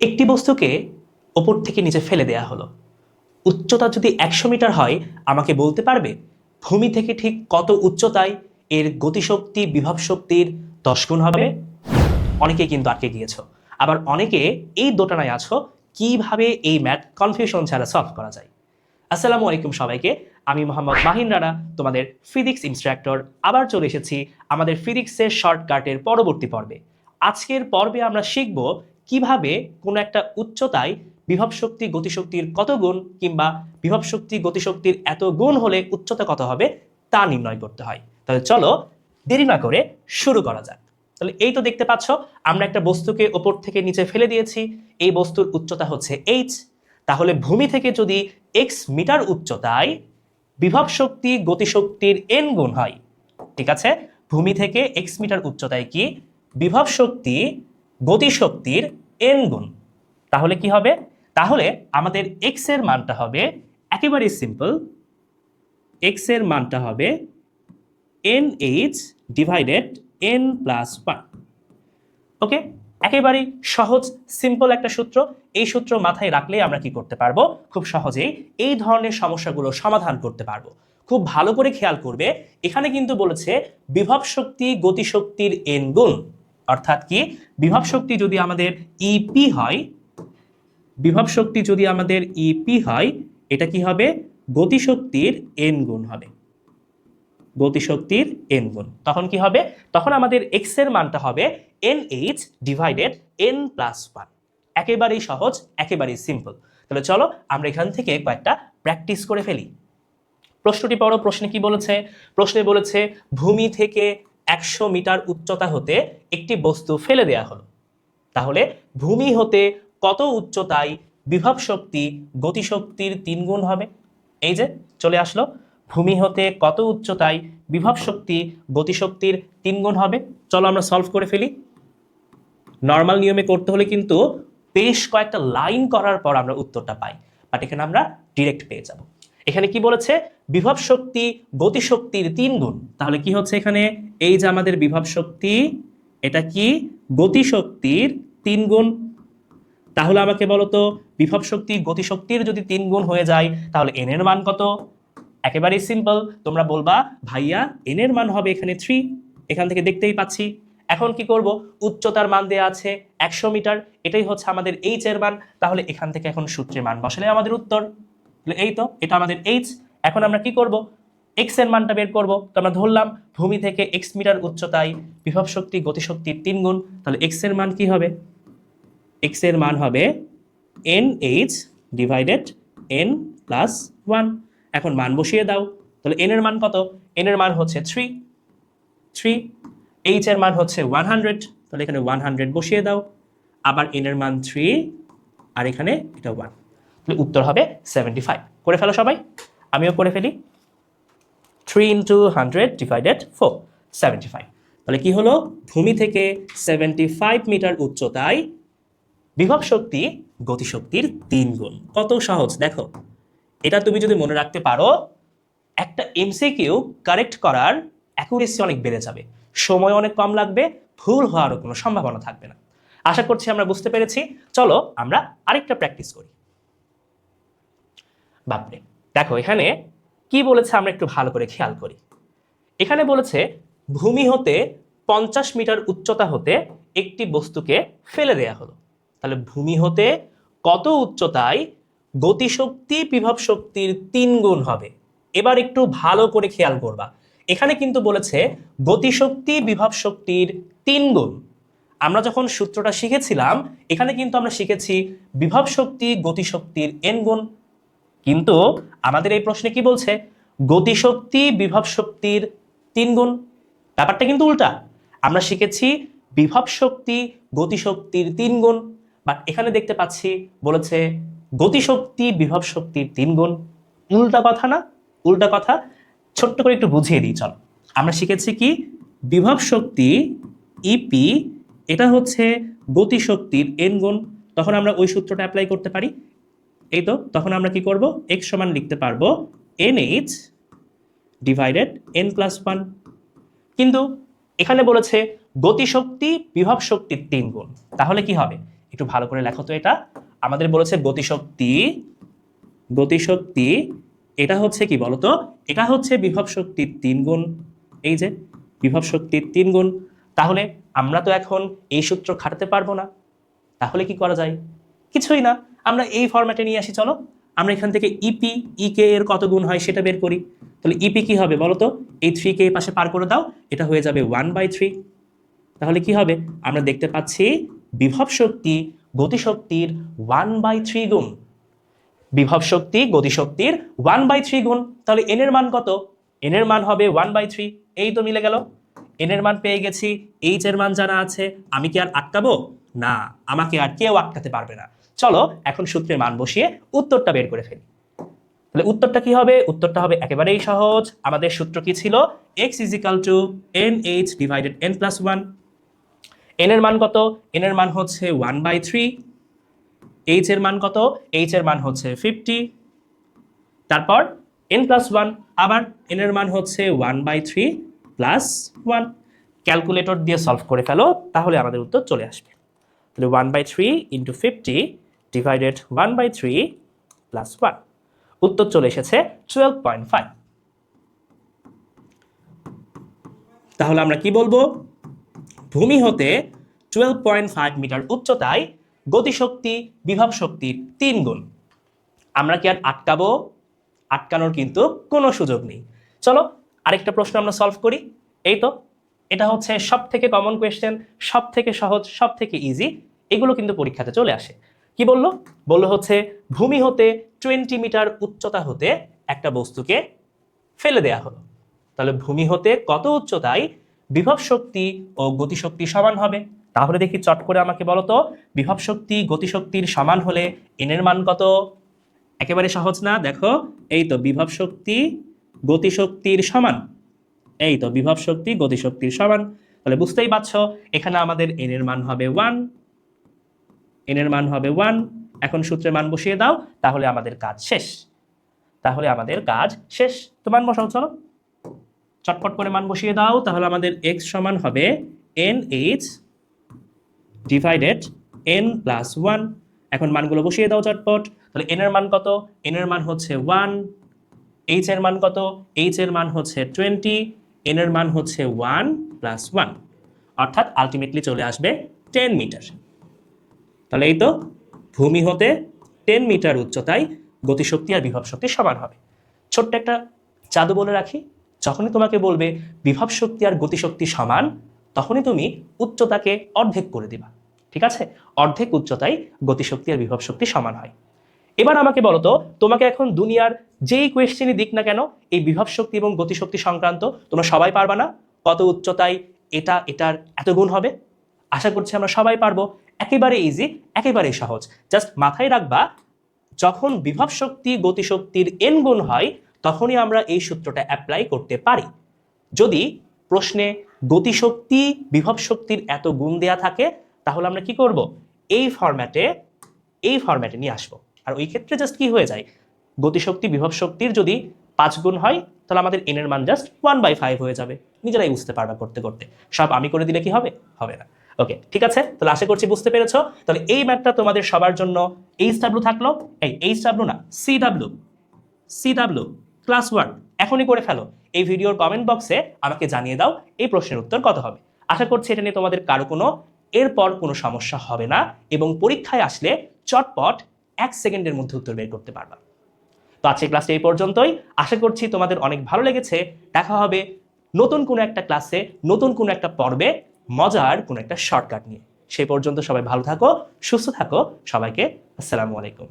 একটি বস্তুকে ওপর থেকে নিচে ফেলে দেয়া হলো। উচ্চতা যদি একশো মিটার হয়, আমাকে বলতে পারবে, ভূমি থেকে ঠিক কত উচ্চতায় এর গতিশক্তি বিভব শক্তির দশ গুণ হবে? অনেকে কিন্তু আটকে গিয়েছো। আবার অনেকে এই দোটানায় আছো, কীভাবে এই ম্যাথ কনফিউশন ছাড়া সলভ করা যায়? আসসালামু আলাইকুম সবাইকে, আমি মোহাম্মদ মাহিন রানা, তোমাদের ফিজিক্স ইনস্ট্রাক্টর। আবার চলে এসেছি আমাদের ফিজিক্সের শর্টকাটের পরবর্তী পর্বে। আজকের পর্বে আমরা শিখব কীভাবে কোনো একটা উচ্চতায় বিভব শক্তি গতিশক্তির কত গুণ কিংবা বিভব শক্তি গতিশক্তির এত গুণ হলে উচ্চতা কত হবে তা নির্ণয় করতে হয়। তাহলে চলো দেরি না করে শুরু করা যাক। তাহলে এই তো দেখতে পাচ্ছ, আমরা একটা বস্তুকে ওপর থেকে নিচে ফেলে দিয়েছি। এই বস্তুর উচ্চতা হচ্ছে এইচ তাহলে ভূমি থেকে যদি এক্স মিটার উচ্চতায় বিভব শক্তি গতিশক্তির এন গুণ হয়, ঠিক আছে? ভূমি থেকে এক্স মিটার উচ্চতায় কি? বিভব শক্তি গতিশক্তির এন গুণ। তাহলে কি হবে? তাহলে আমাদের এক্সের মানটা হবে একেবারেই সিম্পল এক্সের মানটা হবে N H divided N plus one okay একেবারেই সহজ সিম্পল একটা সূত্র। এই সূত্র মাথায় রাখলে আমরা কি করতে পারব? খুব সহজেই এই ধরনের সমস্যাগুলো সমাধান করতে পারব। খুব ভালো করে খেয়াল করবে। এখানে কিন্তু বলেছে বিভব শক্তি গতিশক্তির এন গুণ। অর্থাৎ কি? বিভব শক্তি যদি আমাদের ইপি হয়, বিভব শক্তি যদি আমাদের ইপি হয়, এটা কি হবে? গতিশক্তির এন গুণ হবে। গতিশক্তির এন গুণ। তখন কি হবে? তখন আমাদের এক্সের মানটা হবে N H divided N plus one একেবারেই সহজ, একেবারেই সিম্পল তাহলে চলো আমরা এখান থেকে কয়েকটা প্র্যাকটিস করে ফেলি। প্রশ্নটি পড়ো, প্রশ্নে কি বলেছে? প্রশ্নে বলেছে, ভূমি থেকে একশো মিটার উচ্চতা হতে একটি বস্তু ফেলে দেয়া হলো। তাহলে ভূমি হতে কত উচ্চতায় বিভব শক্তি গতিশক্তির তিন গুণ হবে? এই যে, চলে আসলো, ভূমি হতে কত উচ্চতায় বিভব শক্তি গতিশক্তির তিন গুণ হবে? চলো আমরা সলভ করে ফেলি। নর্মাল নিয়মে করতে হলে কিন্তু বেশ কয়েকটা লাইন করার পর আমরা উত্তরটা পাই। বাট এখানে আমরা ডিরেক্ট পেয়ে যাব। এখানে কি বলেছে? বিভব শক্তি গতিশক্তির তিন গুণ। তাহলে কি হচ্ছে এখানে? এই যে আমাদের বিভব শক্তি, এটা কি? গতিশক্তির তিন গুণ। তাহলে আমাকে বলতো, বিভব শক্তি গতিশক্তির যদি তিন গুণ হয়ে যায়, তাহলে এন এর মান কত? একেবারেই সিম্পল তোমরা বলবা, ভাইয়া এন এর মান হবে এখানে থ্রি এখান থেকে দেখতেই পাচ্ছি। এখন কি করব? উচ্চতার মান দেয়া আছে একশো মিটার। এটাই হচ্ছে আমাদের এইচ এর মান। তাহলে এখান থেকে এখন সূত্রের মান বসালে আমাদের উত্তর। তাহলে এই তো, এটা আমাদের এইচ এখন আমরা কি করব? এক্সের মানটা বের করব। তো আমরা ধরলাম ভূমি থেকে এক্স মিটার উচ্চতায় বিভব শক্তি গতিশক্তির তিন গুণ। তাহলে এক্সের মান কি হবে? এক্সের মান হবে N H divided N plus one এখন মান বসিয়ে দাও। তাহলে এন এর মান কত? এন এর মান হচ্ছে থ্রি থ্রি এইচ এর মান হচ্ছে ওয়ান হান্ড্রেড তাহলে এখানে ওয়ান হান্ড্রেড বসিয়ে দাও। আবার এন এর মান থ্রি আর এখানে এটা ওয়ান তাহলে উত্তর হবে সেভেন্টি ফাইভ করে ফেলো সবাই। আমিও করে ফেলি। Three into hundred divided four seventy five তাহলে কি হলো? ভূমি থেকে সেভেন্টি ফাইভ মিটার উচ্চতায় বিভব শক্তি গতিশক্তির তিন গুণ। কত সহজ, দেখো। এটা তুমি যদি মনে রাখতে পারো, একটা এমসিকিউ কারেক্ট করার অ্যাকুরেসি অনেক বেড়ে যাবে। সময় অনেক কম লাগবে, ভুল হওয়ারও কোনো সম্ভাবনা থাকবে না। আশা করছি আমরা বুঝতে পেরেছি। চলো আমরা আরেকটা প্র্যাকটিস করি। বাপরে। দেখো, এখানে কি বলেছে আমরা একটু ভালো করে খেয়াল করি। এখানে বলেছে, ভূমি হতে পঞ্চাশ মিটার উচ্চতা হতে একটি বস্তুকে ফেলে দেয়া হলো। তাহলে ভূমি হতে কত উচ্চতায় গতিশক্তি, বিভব শক্তির তিন গুণ হবে? এবার একটু ভালো করে খেয়াল করবা। এখানে কিন্তু বলেছে, গতিশক্তি, বিভব শক্তির তিন গুণ। আমরা যখন সূত্রটা শিখেছিলাম, এখানে কিন্তু আমরা শিখেছি, বিভব শক্তি, গতিশক্তির এন গুণ। কিন্তু আমাদের এই প্রশ্নে কি বলছে? গতিশক্তি, বিভব শক্তির তিন গুণ। ব্যাপারটা কিন্তু উল্টা। আমরা শিখেছি বিভব শক্তি, গতিশক্তির তিন গুণ। বাট এখানে দেখতে পাচ্ছি বলেছে গতিশক্তি, বিভব শক্তির তিন গুণ। উল্টা কথা না? উল্টা কথা। ছোট্ট করে একটু বুঝিয়ে দিই, চল। আমরা শিখেছি কি? বিভব শক্তি ইপি এটা হচ্ছে গতিশক্তির এন গুণ। তখন আমরা ওই সূত্রটা অ্যাপ্লাই করতে পারি। এই তো, তখন আমরা কি করব? এক্স সমান লিখতে পারব N divided N plus one কিন্তু এখানে বলেছে গতিশক্তি বিভব শক্তির তিন গুণ। তাহলে কি হবে? একটু ভালো করে লেখো তো এটা। আমাদের বলেছে গতিশক্তি গতিশক্তি, এটা হচ্ছে কি বলতো? এটা হচ্ছে বিভব শক্তির তিন গুণ। এই যে, বিভব শক্তির তিন গুণ। তাহলে আমরা তো এখন এই সূত্র খাটাতে পারব না। তাহলে কি করা যায়? কিছুই না। আমরা এই ফর্ম্যাটে নিয়ে আসি, চলো। আমরা এখান থেকে ইপি ইকে এর কত গুণ হয় সেটা বের করি। তাহলে ইপি কি হবে বলো তো? এই থ্রি কে পাশে পার করে দাও, এটা হয়ে যাবে ওয়ান বাই থ্রি তাহলে কি হবে? আমরা দেখতে পাচ্ছি বিভব শক্তি গতিশক্তির ওয়ান বাই থ্রি গুণ। বিভব শক্তি গতিশক্তির ওয়ান বাই থ্রি গুণ। তাহলে এন এর মান কত? এন এর মান হবে ওয়ান বাই থ্রি এই তো মিলে গেল। এন এর মান পেয়ে গেছি। এইচ এর মান জানা আছে। আমি কি আর আটকাবো? না, আমাকে আর কেউ আটকাতে পারবে না। চলো এখন সূত্রের মান বসিয়ে উত্তরটা বের করে ফেলি। তাহলে উত্তরটা কি হবে? উত্তরটা হবে একেবারেই সহজ। আমাদের সূত্র কি ছিল? X equal to N H divided N plus one N এর মান কত? এন এর মান হচ্ছে ওয়ান বাই থ্রি এইচ এর মান কত? এইচ এর মান হচ্ছে ফিফটি তারপর এন প্লাস ওয়ান আবার এন এর মান হচ্ছে one by three plus one calculator দিয়ে সলভ করে ফেলো, তাহলে আমাদের উত্তর চলে আসবে। তাহলে one by three into fifty divided one by three plus one উত্তর চলে এসেছে টুয়েলভ পয়েন্ট ফাইভ তাহলে আমরা কি বলব? ভূমি হতে টুয়েলভ পয়েন্ট ফাইভ মিটার উচ্চতায় গতিশক্তি, বিভব শক্তির তিন গুণ। আমরা কি আর আটকাবো? আটকানোর কিন্তু কোনো সুযোগ নেই। চলো আরেকটা প্রশ্ন আমরা সলভ করি। এই তো, এটা হচ্ছে সব থেকে কমন কোয়েশ্চেন সব থেকে সহজ সব থেকে ইজি এগুলো কিন্তু পরীক্ষাতে চলে আসে। কি বলল? বলল হচ্ছে, ভূমি হতে টোয়েন্টি মিটার উচ্চতা হতে একটা বস্তুকে ফেলে দেয়া হলো। তাহলে ভূমি হতে কত উচ্চতায় বিভব শক্তি ও গতিশক্তি সমান হবে? তাহলে দেখি চট করে আমাকে বলো তো, বিভব শক্তি, গতিশক্তির সমান হলে এন এর মান কত? একেবারে সহজ না? দেখো, এই তো বিভব শক্তি, গতিশক্তির সমান। এই তো বিভব শক্তি, গতিশক্তির সমান। তাহলে বুঝতেই পারছ, এখানে আমাদের এন এর মান হবে ওয়ান এন এর মান হবে ওয়ান এখন সূত্রের মান বসিয়ে দাও, তাহলে আমাদের কাজ শেষ। তাহলে আমাদের কাজ শেষ। তো মান বসাও, চলো। চটপট করে মান বসিয়ে দাও, তাহলে আমাদের এক্স সমান হবে N H divided N plus one এখন মানগুলো বসিয়ে দাও চটপট। তাহলে এন এর মান কত? এন এর মান হচ্ছে ওয়ান এইচ এর মান কত? এইচ এর মান হচ্ছে টোয়েন্টি এন এর মান হচ্ছে ওয়ান প্লাস ওয়ান অর্থাৎ আলটিমেটলি চলে আসবে টেন মিটার তাহলে এই তো ভূমি হতে টেন মিটার উচ্চতায় গতিশক্তি আর বিভব শক্তি সমান হবে। ছোট্ট একটা জাদু বলে রাখি, যখনই তোমাকে বলবে বিভব শক্তি আর গতিশক্তি সমান, তখনই তুমি উচ্চতাকে অর্ধেক করে দিবা। ঠিক আছে? অর্ধেক উচ্চতায় গতিশক্তি আর বিভব শক্তি সমান হয়। এবার আমাকে বলো তো, তোমাকে এখন দুনিয়ার যেই কোয়েশ্চেনই দিক না কেন, এই বিভব শক্তি এবং গতিশক্তি সংক্রান্ত তোমরা সবাই পারবা না? কত উচ্চতায় এটা, এটার এত গুণ হবে? আশা করছি আমরা সবাই পারব। একেবারে ইজি একেবারে সহজ। জাস্ট মাথায় রাখবা, যখন বিভব শক্তি গতিশক্তির এন গুণ হয়, তখনই আমরা এই সূত্রটা অ্যাপ্লাই করতে পারি। যদি প্রশ্নে গতিশক্তি বিভব শক্তির এত গুণ দেয়া থাকে, তাহলে আমরা কি করব? এই ফরম্যাটে এই ফরম্যাটে নিয়ে আসব। আর ওই ক্ষেত্রে জাস্ট কি হয়ে যায়? গতিশক্তি বিভব শক্তির যদি পাঁচ গুণ হয়, তাহলে আমাদের এনের মান জাস্ট ওয়ান বাই ফাইভ হয়ে যাবে। নিজেরাই বুঝতে পারবা করতে করতে। সব আমি করে দিলে কি হবে? হবে না। ওকে ঠিক আছে? তাহলে আশা করছি বুঝতে পেরেছ। তাহলে এই ম্যাথটা তোমাদের সবার জন্য এইচ ডাব্লু থাকল। এই এইচ ডাব্লু না C W C W class one এখনই করে ফেলো। এই ভিডিওর কমেন্ট বক্সে আমাকে জানিয়ে দাও এই প্রশ্নের উত্তর কত হবে। আশা করছি এটা নিয়ে তোমাদের কারও কোনো, এরপর কোনো সমস্যা হবে না এবং পরীক্ষায় আসলে চটপট এক সেকেন্ডের মধ্যে উত্তর বের করতে পারবা। তো আজকের ক্লাসটা এই পর্যন্তই। আশা করছি তোমাদের অনেক ভালো লেগেছে। দেখা হবে নতুন কোনো একটা ক্লাসে নতুন কোনো একটা পর্বে। মজার কোনো একটা শর্টকাট নিয়ে। সেই পর্যন্ত সবাই ভালো থাকো, সুস্থ থাকো। সবাইকে আসসালামু আলাইকুম।